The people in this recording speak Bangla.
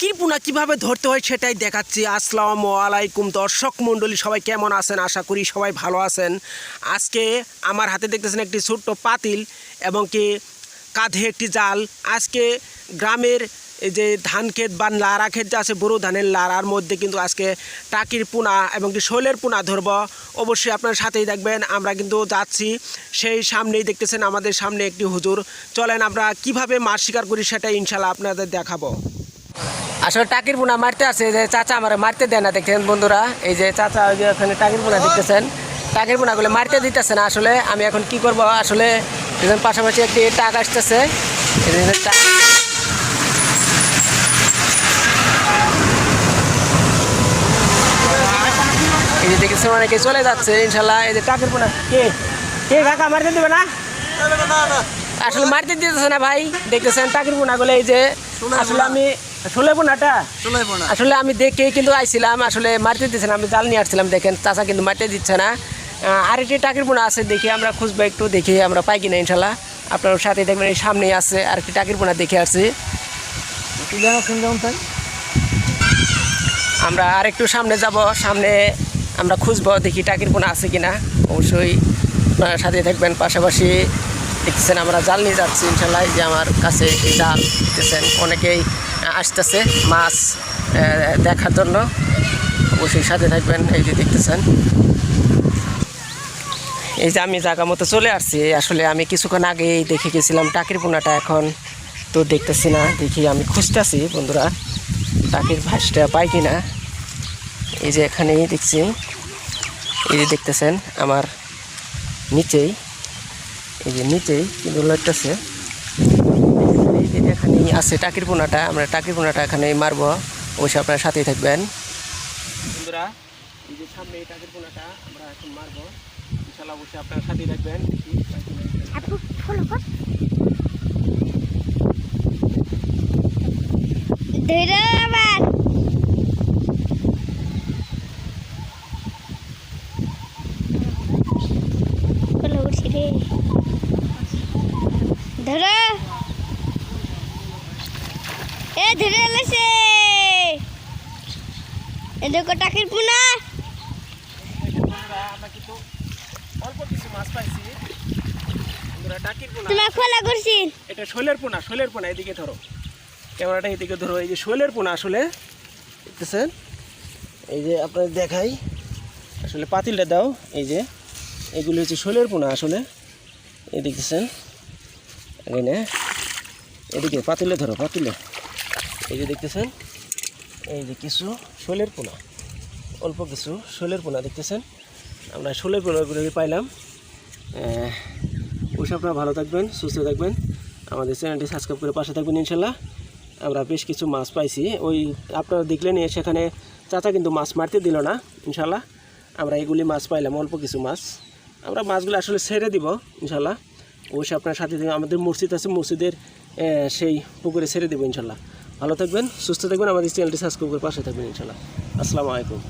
টাকির পোনা কীভাবে ধরতে হয় সেটাই দেখাচ্ছি। আসসালামু আলাইকুম দর্শক মণ্ডলী, সবাই কেমন আছেন? আশা করি সবাই ভালো আছেন। আজকে আমার হাতে দেখতেছেন একটি ছোট্ট পাতিল এবং কি কাঁধে একটি জাল। আজকে গ্রামের যে ধান ক্ষেত বা লাড়া ক্ষেত যে আছে, বড় ধানের লাড়ার মধ্যে কিন্তু আজকে টাকির পোনা এবং কি শৈলের পোনা ধরব। অবশ্যই আপনার সাথেই দেখবেন, আমরা কিন্তু যাচ্ছি। সেই সামনেই দেখতেছেন আমাদের সামনে একটি হুজুর। চলেন আমরা কীভাবে মাছ শিকার করি সেটা ইনশাল্লাহ আপনাদের দেখাবো। আসলে টাকির পোনা মারতে আছে যে চাচা আমার মারতে দেয় না দেখছেন বন্ধুরা, এই যে চাচা ওই যে ওখানে টাকির পোনা দেখতেছেন, টাকির পোনাগুলো মারতে দিতেছে না আসলে, আমি এখন কি করব, আসলে দেখুন পাশাপাশি একটি টাক আসতেছে। এই যে দেখেছেন অনেকে চলে যাচ্ছে, ইনশাল্লাহ, এই যে টাকের পোনা কে কে কাকা মারতে দেবে না আসলে মারতে দিতেছে না ভাই, দেখতেছেন টাকির পোনাগুলো এই যে, আসলে আমি আসলে আমি দেখে কিন্তু আইছিলাম আসলে মারতে দিচ্ছে না আমি জাল নিয়ে আসছিলাম দেখেন চাচা কিন্তু মারতে দিচ্ছে না। আর একটি টাকির পোনা আছে দেখি আমরা খুঁজবো একটু দেখি আমরা পাই কিনা ইনশাল্লাহ। আপনার সাথে দেখবেন এই সামনেই আছে আর একটি টাকির পোনা দেখে আসছি। আমরা আরেকটু সামনে যাব সামনে আমরা খুঁজবো দেখি টাকির পোনা আছে কিনা। অবশ্যই আপনারা সাথে থাকবেন পাশাপাশি দেখতেছেন, আমরা জাল নিয়ে যাচ্ছি, ইনশাল্লাহ, যে আমার কাছে জাল দেখতেছেন। অনেকেই আসতেছে মাছ দেখার জন্য। অবশ্যই সাথে থাকবেন, এই যে দেখতেছেন। এই যে আমি জায়গা মতো চলে আসছি, আসলে আমি কিছুক্ষণ আগেই দেখে গেছিলাম টাকির পোনাটা এখন। তো দেখতেছি না, দেখি আমি খুঁজতেছি, বন্ধুরা, টাকির ভাসটা পাই কি না এই যে এখানেই দেখছি। এই যে দেখতেছেন, আমার নিচেই। এই যে নিচেই কিন্তু লাগতেছে এখানে আছে টাকির পোনাটা আমরা টাকির পোনাটা এখানে মারবো। অবশ্যই আপনার সাথেই থাকবেন। বন্ধুরা এই যে সামনে এই টাকির পোনাটা আমরা এখন মারবো। ইনশাল্লাহ অবশ্যই আপনার সাথেই থাকবেন। দেখি পাই কিনা। আপু ফলো কর ধরে আবার ফলো করছি রে ধরো টাকির করছি এটা শৈলের পোনা শৈলের পোনা, এদিকে ধরো। ক্যামেরাটা এদিকে ধরো, এই যে শৈলের পোনা আসলে। এই যে দেখাই। আসলে পাতিলটা দাও, এই যে। এগুলো হচ্ছে শৈলের পোনা আসলে। এই দেখতেছেন? এদিকে পাতিলে ধরো, পাতিলে। এই যে দেখতেছেন, এই যে কিছু শোলের পোনা, অল্প কিছু শোলের পোনা দেখতেছেন। আমরা শোলের পোনাগুলো পাইলাম অবশ্যই আপনারা ভালো থাকবেন, সুস্থ থাকবেন। আমাদের চ্যানেলটি সাবস্ক্রাইব করে পাশে থাকবেন, ইনশাল্লাহ। আমরা বেশ কিছু মাছ পাইছি। ওই আপনারা দেখলেন সেখানে চাচা কিন্তু মাছ মারতে দিল না, ইনশাল্লাহ। আমরা এগুলি মাছ পাইলাম, অল্প কিছু মাছ। আমরা মাছগুলো আসলে ছেড়ে দিব, ইনশাল্লাহ। অবশ্যই আপনার সাথে আমাদের মসজিদ আছে, মসজিদের সেই পুকুরে ছেড়ে দেবো, ইনশাল্লাহ। ভালো থাকবেন সুস্থ থাকবেন আমাদের চ্যানেলটি সাবস্ক্রাইব করে পাশে থাকবেন ইনশাল্লাহ আসসালামু আলাইকুম।